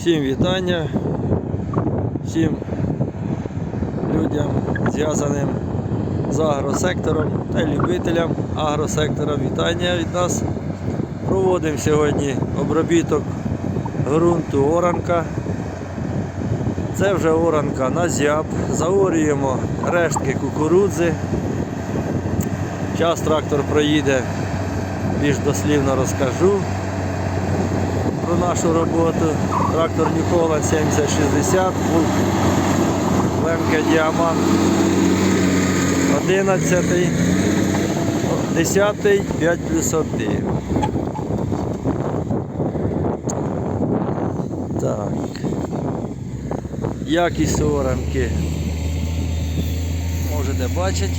Всім вітання, всім людям, зв'язаним з агросектором та любителям агросектора. Вітання від нас. Проводимо сьогодні обробіток ґрунту оранка. Це вже оранка на зяб. Заорюємо рештки кукурудзи. Час трактор проїде, більш дослівно розкажу про нашу роботу. Трактор Нікола 7060, плуг Лемке Діамант 11, 10, 5 плюс 1. Так. Якість оранки можете бачити.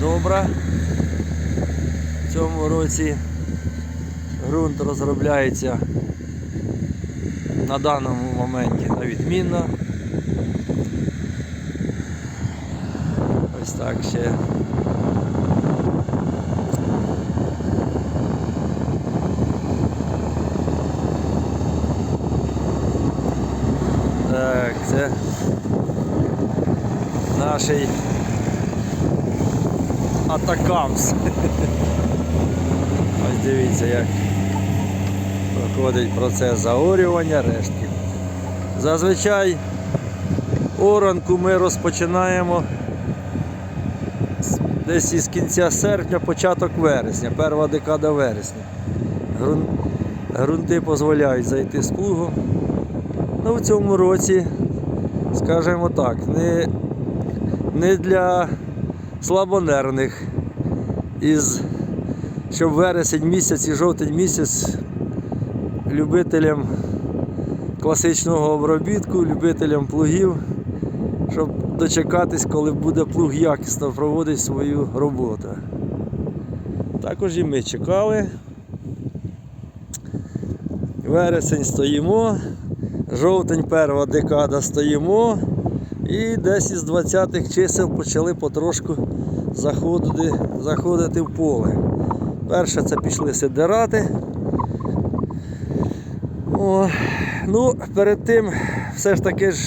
Добра. В цьому році ґрунт розробляється на даному моменті на відмінно. Ось так ще. Так, це наш атакамс. Ось дивіться, як проходить процес заорювання рештки. Зазвичай оранку ми розпочинаємо десь із кінця серпня, початок вересня, перша декада вересня. Грунти дозволяють зайти з плугом. Ну, в цьому році, скажімо так, не, не для слабонервних із щоб вересень місяць і жовтень місяць любителям класичного обробітку, любителям плугів, щоб дочекатись, коли буде плуг якісно проводити свою роботу. Також і ми чекали. Вересень стоїмо, жовтень перша декада стоїмо і десь із 20-х чисел почали потрошку заходити, заходити в поле. Перше це пішли сидирати. О, ну, перед тим все ж таки ж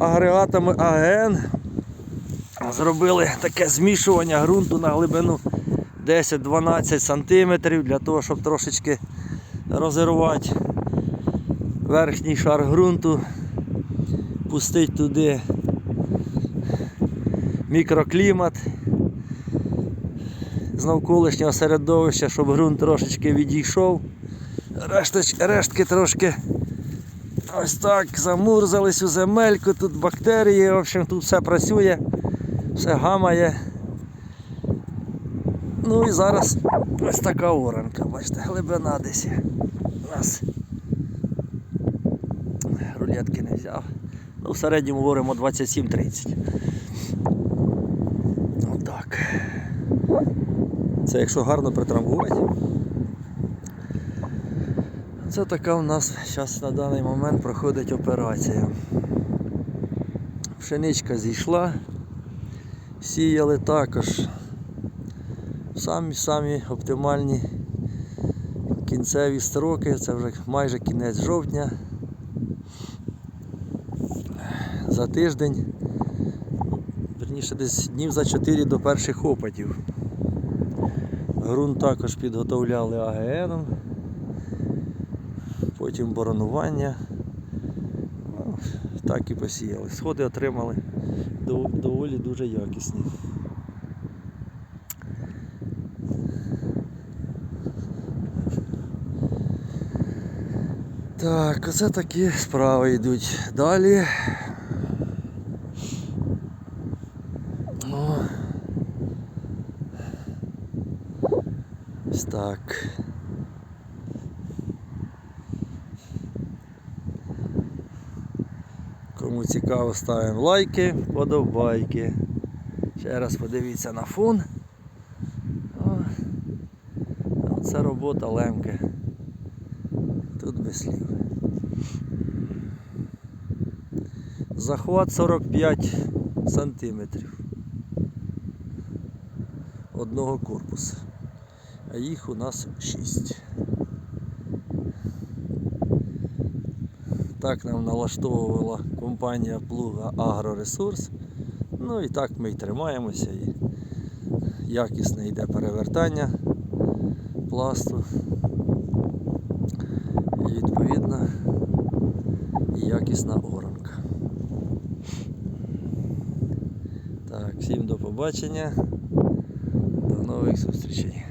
агрегатами АГН зробили таке змішування ґрунту на глибину 10-12 см для того, щоб трошечки розірвати верхній шар ґрунту, пустити туди мікроклімат з навколишнього середовища, щоб ґрунт трошечки відійшов. Решточ, рештки трошки ось так замурзались у земельку, тут бактерії, в общем, тут все працює, все гамає. Ну і зараз ось така оранка, бачите, глибина десь у нас. Рулетки не взяв. Ну, в середньому говоримо 27-30. Отак. Це якщо гарно притрамбувати. Це така у нас зараз на даний момент проходить операція. Пшеничка зійшла, сіяли також самі-самі оптимальні кінцеві строки, це вже майже кінець жовтня. За тиждень, верніше десь днів за 4 до перших опадів. Грунт також підготовляли АГНом, потім боронування. Ну, так і посіяли. Сходи отримали доволі дуже якісні. Так, оце такі справи йдуть. Далі. О. Ось так. Кому цікаво, ставимо лайки, подобайки. Ще раз подивіться на фон. О, Це робота лемки. Тут без слів. Захват 45 сантиметрів одного корпусу. А їх у нас 6. Так нам налаштовувала компанія Плуга Агроресурс. Ну і так ми й тримаємося. І якісне йде перевертання пласту. І відповідно якісна оранка. Так, всім до побачення. До нових зустрічей.